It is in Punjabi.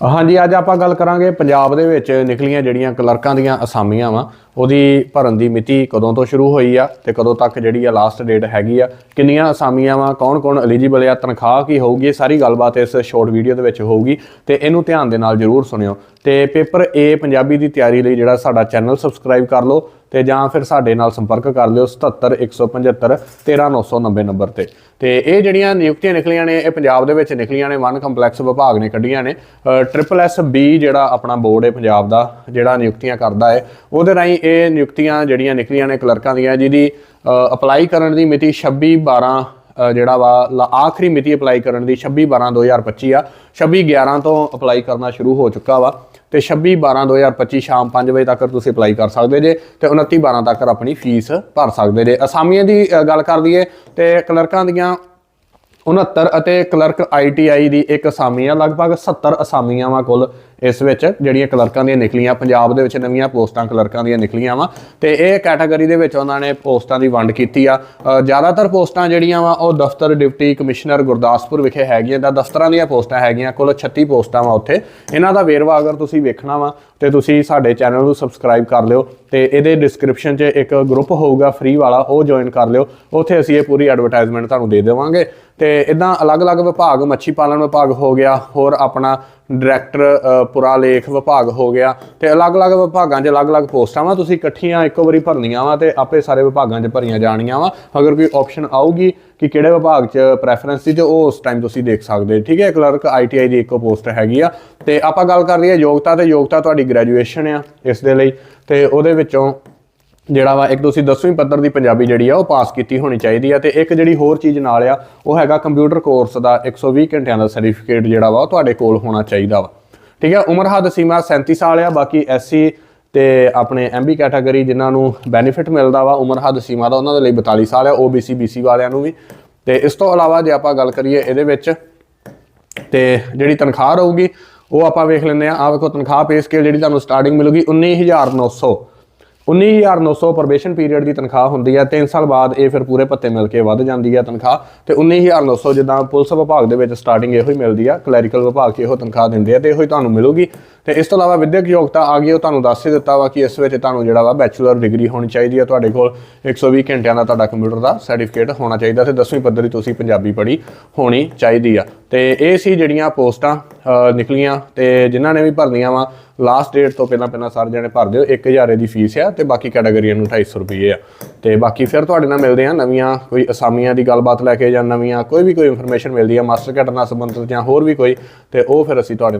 ਹਾਂਜੀ ਅੱਜ ਆਪਾਂ ਗੱਲ ਕਰਾਂਗੇ ਪੰਜਾਬ ਦੇ ਵਿੱਚ ਨਿਕਲੀਆਂ ਜਿਹੜੀਆਂ ਕਲਰਕਾਂ ਦੀਆਂ ਅਸਾਮੀਆਂ ਵਾ। ਉਹਦੀ ਭਰਨ ਦੀ ਮਿਤੀ ਕਦੋਂ ਤੋਂ ਸ਼ੁਰੂ ਹੋਈ ਆ ਤੇ ਕਦੋਂ ਤੱਕ ਜਿਹੜੀ ਆ ਲਾਸਟ ਡੇਟ ਹੈਗੀ ਆ, ਕਿੰਨੀਆਂ ਅਸਾਮੀਆਂ ਵਾ, ਕੌਣ-ਕੌਣ ਐਲੀਜੀਬਲ ਆ, ਤਨਖਾਹ ਕੀ ਹੋਊਗੀ, ਇਹ ਸਾਰੀ ਗੱਲਬਾਤ ਇਸ ਸ਼ਾਰਟ ਵੀਡੀਓ ਦੇ ਵਿੱਚ ਹੋਊਗੀ, ਤੇ ਇਹਨੂੰ ਧਿਆਨ ਦੇ ਨਾਲ ਜਰੂਰ ਸੁਣਿਓ। ਤੇ ਪੇਪਰ A ਪੰਜਾਬੀ ਦੀ ਤਿਆਰੀ ਲਈ ਜਿਹੜਾ ਸਾਡਾ ਚੈਨਲ ਸਬਸਕ੍ਰਾਈਬ ਕਰ ਲਓ ਤੇ ਜਾਂ ਫਿਰ ਸਾਡੇ ਨਾਲ ਸੰਪਰਕ ਕਰ ਲਿਓ 77175 13990 ਨੰਬਰ ਤੇ। ਤੇ ਇਹ ਜਿਹੜੀਆਂ ਨਿਯੁਕਤੀਆਂ ਨਿਕਲੀਆਂ ਨੇ, ਇਹ ਪੰਜਾਬ ਦੇ ਵਿੱਚ ਨਿਕਲੀਆਂ ਨੇ ਵਨ ਕੰਪਲੈਕਸ ਵਿਭਾਗ ਨੇ ਕੱਢੀਆਂ ਨੇ। ਟ੍ਰਿਪਲ ਐਸ ਬੀ ਜਿਹੜਾ ਆਪਣਾ ਬੋਰਡ ਹੈ, ਪੰਜਾਬ ਦਾ ਜਿਹੜਾ ਨਿਯੁਕਤੀਆਂ ਕਰਦਾ ਹੈ, ਉਹਦੇ ਰਾਹੀਂ ਇਹ ਨਿਯੁਕਤੀਆਂ ਜਿਹੜੀਆਂ ਨਿਕਲੀਆਂ ਨੇ ਕਲਰਕਾਂ ਦੀਆਂ, ਜਿਹਦੀ ਅਪਲਾਈ ਕਰਨ ਦੀ ਮਿਤੀ 26 12 ਜਿਹੜਾ ਵਾ, ਲਾ- ਆਖਰੀ ਮਿਤੀ ਅਪਲਾਈ ਕਰਨ ਦੀ 26 12 2025 ਆ। 26 11 ਤੋਂ ਅਪਲਾਈ ਕਰਨਾ ਸ਼ੁਰੂ ਹੋ ਚੁੱਕਾ ਵਾ ਤੇ 26 12 2025 ਸ਼ਾਮ 5 ਵਜੇ ਤੱਕ ਤੁਸੀਂ ਅਪਲਾਈ ਕਰ ਸਕਦੇ ਜੇ ਤੇ 29 12 ਤੱਕ ਆਪਣੀ ਫੀਸ ਭਰ ਸਕਦੇ ਜੇ। ਅਸਾਮੀਆਂ ਦੀ ਗੱਲ ਕਰ ਲਈਏ ਤੇ ਕਲਰਕਾਂ ਦੀਆਂ 69 ਅਤੇ ਕਲਰਕ ਆਈਟੀਆਈ ਦੀ ਇੱਕ ਅਸਾਮੀ ਆ, ਲਗਭਗ 70 ਅਸਾਮੀਆਂ ਵਾ ਕੁੱਲ ਇਸ ਵਿੱਚ ਜਿਹੜੀਆਂ ਕਲਰਕਾਂ ਦੀਆਂ ਨਿਕਲੀਆਂ, ਪੰਜਾਬ ਦੇ ਵਿੱਚ ਨਵੀਆਂ ਪੋਸਟਾਂ ਕਲਰਕਾਂ ਦੀਆਂ ਨਿਕਲੀਆਂ ਵਾ। ਤੇ ਇਹ ਕੈਟਾਗਰੀ ਦੇ ਵਿੱਚ ਉਹਨਾਂ ਨੇ ਪੋਸਟਾਂ ਦੀ ਵੰਡ ਕੀਤੀ ਆ। ਜ਼ਿਆਦਾਤਰ ਪੋਸਟਾਂ ਜਿਹੜੀਆਂ ਵਾ, ਉਹ ਦਫ਼ਤਰ ਡਿਪਟੀ ਕਮਿਸ਼ਨਰ ਗੁਰਦਾਸਪੁਰ ਵਿਖੇ ਹੈਗੀਆਂ ਦਾ ਦਫ਼ਤਰਾਂ ਦੀਆਂ ਪੋਸਟਾਂ ਹੈਗੀਆਂ, ਕੁੱਲ 36 ਪੋਸਟਾਂ ਵਾ ਉੱਥੇ। ਇਹਨਾਂ ਦਾ ਵੇਰਵਾ ਅਗਰ ਤੁਸੀਂ ਵੇਖਣਾ ਵਾ, ਤੇ ਤੁਸੀਂ ਸਾਡੇ ਚੈਨਲ ਨੂੰ ਸਬਸਕ੍ਰਾਈਬ ਕਰ ਲਿਓ ਤੇ ਇਹਦੇ ਡਿਸਕ੍ਰਿਪਸ਼ਨ 'ਚ ਇੱਕ ਗਰੁੱਪ ਹੋਊਗਾ ਫ੍ਰੀ ਵਾਲਾ, ਉਹ ਜੁਆਇਨ ਕਰ ਲਿਓ। ਉੱਥੇ ਅਸੀਂ ਇਹ ਪੂਰੀ ਐਡਵਰਟਾਈਜ਼ਮੈਂਟ ਤੁਹਾਨੂੰ ਦੇ ਦੇਵਾਂਗੇ। ਤੇ ਇਦਾਂ ਅਲੱਗ-ਅਲੱਗ ਵਿਭਾਗ, ਮੱਛੀ ਪਾਲਣ ਵਿਭਾਗ ਹੋ ਗਿਆ, ਹੋਰ ਆਪਣਾ ਡਾਇਰੈਕਟਰ ਪੁਰਾ ਲੇਖ ਵਿਭਾਗ ਹੋ ਗਿਆ ਤੇ ਅਲੱਗ-ਅਲੱਗ ਵਿਭਾਗਾਂ 'ਚ ਅਲੱਗ-ਅਲੱਗ ਪੋਸਟਾਂ ਵਾ। ਤੁਸੀਂ ਇਕੱਠੀਆਂ ਇੱਕੋ ਵਾਰੀ ਭਰਨੀਆਂ ਵਾ ਤੇ ਆਪੇ ਸਾਰੇ ਵਿਭਾਗਾਂ 'ਚ ਭਰੀਆਂ ਜਾਣੀਆਂ ਵਾ। ਅਗਰ ਕੋਈ ਆਪਸ਼ਨ ਆਊਗੀ ਕਿ ਕਿਹੜੇ ਵਿਭਾਗ 'ਚ ਪ੍ਰੈਫਰੈਂਸ ਸੀ ਤੇ ਉਹ ਉਸ ਟਾਈਮ ਤੁਸੀਂ ਦੇਖ ਸਕਦੇ। ਠੀਕ ਹੈ ਕਲਰਕ ਆਈਟੀਆਈ ਦੀ ਇੱਕੋ ਪੋਸਟ ਹੈਗੀ ਆ। ਤੇ ਆਪਾਂ ਗੱਲ ਕਰ ਲਈਏ ਯੋਗਤਾ ਤੇ ਯੋਗਤਾ ਤੁਹਾਡੀ ਗ੍ਰੈਜੂਏਸ਼ਨ ਆ ਇਸ ਦੇ ਲਈ। ਤੇ ਉਹਦੇ ਵਿੱਚੋਂ ਜਿਹੜਾ ਵਾ, ਇੱਕ ਤੁਸੀਂ 10ਵੀਂ ਪੱਧਰ ਦੀ ਪੰਜਾਬੀ ਜਿਹੜੀ ਆ, ਉਹ ਪਾਸ ਕੀਤੀ ਹੋਣੀ ਚਾਹੀਦੀ ਆ, ਤੇ ਇੱਕ ਜਿਹੜੀ ਹੋਰ ਚੀਜ਼ ਨਾਲ ਆ, ਉਹ ਹੈਗਾ ਕੰਪਿਊਟਰ ਕੋਰਸ ਦਾ 120 ਘੰਟਿਆਂ ਦਾ ਸਰਟੀਫਿਕੇਟ ਜਿਹੜਾ ਵਾ, ਉਹ ਤੁਹਾਡੇ ਕੋਲ ਹੋਣਾ ਚਾਹੀਦਾ ਵਾ। ਠੀਕ ਆ? ਉਮਰ ਹੱਦ ਸੀਮਾ 37 ਸਾਲ ਆ, ਬਾਕੀ ਐਸਸੀ ਤੇ ਆਪਣੇ ਐਮਬੀ ਕੈਟਾਗਰੀ ਜਿਨ੍ਹਾਂ ਨੂੰ ਬੈਨੀਫਿਟ ਮਿਲਦਾ ਵਾ, ਉਮਰ ਹੱਦ ਸੀਮਾ ਦਾ ਉਹਨਾਂ ਦੇ ਲਈ 42 ਸਾਲ ਆ OBC BC ਵਾਲਿਆਂ ਨੂੰ ਵੀ। ਤੇ ਇਸ ਤੋਂ ਇਲਾਵਾ ਜੇ ਆਪਾਂ ਗੱਲ ਕਰੀਏ ਇਹਦੇ ਵਿੱਚ, ਤੇ ਜਿਹੜੀ ਤਨਖਾਹ ਰਹੂਗੀ, ਉਹ ਆਪਾਂ ਵੇਖ ਲੈਂਦੇ ਆ ਆ ਵੇਖੋ ਤਨਖਾਹ ਪੇ ਸਕੇਲ ਜਿਹੜੀ ਤੁਹਾਨੂੰ ਸਟਾਰਟਿੰਗ ਮਿਲੂਗੀ 19900 19900 ਪ੍ਰੋਬੇਸ਼ਨ ਪੀਰੀਅਡ ਦੀ ਤਨਖਾਹ ਹੁੰਦੀ ਹੈ। 3 ਸਾਲ ਬਾਅਦ ਇਹ ਫਿਰ ਪੂਰੇ ਪੱਤੇ ਮਿਲ ਕੇ ਵੱਧ ਜਾਂਦੀ ਹੈ ਤਨਖਾਹ। ਤੇ 19900 ਜਿੱਦਾਂ ਪੁਲਿਸ ਵਿਭਾਗ ਦੇ ਵਿੱਚ ਸਟਾਰਟਿੰਗ ਇਹੋ ਹੀ ਮਿਲਦੀ ਆ। ਕਲੈਰੀਕਲ ਵਿਭਾਗ 'ਚ ਇਹੋ ਤਨਖਾਹ ਦਿੰਦੇ ਆ ਤੇ ਇਹੋ ਹੀ ਤੁਹਾਨੂੰ ਮਿਲੂਗੀ। ਤੇ ਇਸ ਤੋਂ ਇਲਾਵਾ ਵਿਦਿਅਕ ਯੋਗਤਾ ਆ ਗਈ, ਉਹ ਤੁਹਾਨੂੰ ਦੱਸ ਹੀ ਦਿੱਤਾ ਵਾ ਕਿ ਇਸ ਵਿੱਚ ਤੁਹਾਨੂੰ ਜਿਹੜਾ ਵਾ ਬੈਚਲਰ ਡਿਗਰੀ ਹੋਣੀ ਚਾਹੀਦੀ ਆ। ਤੁਹਾਡੇ ਕੋਲ 120 ਘੰਟਿਆਂ ਦਾ ਤੁਹਾਡਾ ਕੰਪਿਊਟਰ ਦਾ ਸਰਟੀਫਿਕੇਟ ਹੋਣਾ ਚਾਹੀਦਾ ਤੇ 10ਵੀਂ ਪੱਧਰ ਦੀ ਤੁਸੀਂ ਪੰਜਾਬੀ ਪੜ੍ਹੀ ਹੋਣੀ ਚਾਹੀਦੀ ਆ। ਤੇ ਇਹ ਸੀ ਜਿਹੜੀਆਂ ਪੋਸਟਾਂ ਨਿਕਲੀਆਂ ਤੇ ਜਿਨ੍ਹਾਂ ਨੇ ਵੀ ਭਰਨੀਆਂ ਵਾ ਲਾਸਟ ਡੇਟ ਤੋਂ ਪਹਿਲਾਂ ਪਹਿਲਾਂ ਸਾਰੇ ਜਣੇ ਭਰ ਦਿਓ 1000 ਦੀ ਫੀਸ ਆ ਤੇ ਬਾਕੀ ਕੈਟਾਗਰੀਆਂ ਨੂੰ 250 ਰੁਪਏ ਆ। ਤੇ ਬਾਕੀ ਫਿਰ ਤੁਹਾਡੇ ਨਾਲ ਮਿਲਦੇ ਆ ਨਵੀਆਂ ਕੋਈ ਅਸਾਮੀਆਂ ਦੀ ਗੱਲਬਾਤ ਲੈ ਕੇ ਜਾਂ ਨਵੀਆਂ ਕੋਈ ਵੀ ਕੋਈ ਇਨਫੋਰਮੇਸ਼ਨ ਮਿਲਦੀ ਆ ਮਾਸਟਰ ਕੈਡਰ ਨਾਲ ਸੰਬੰਧਿਤ ਜਾਂ ਹੋਰ ਵੀ ਕੋਈ, ਤੇ ਉਹ ਫਿਰ ਅਸੀਂ ਤੁਹਾਡੇ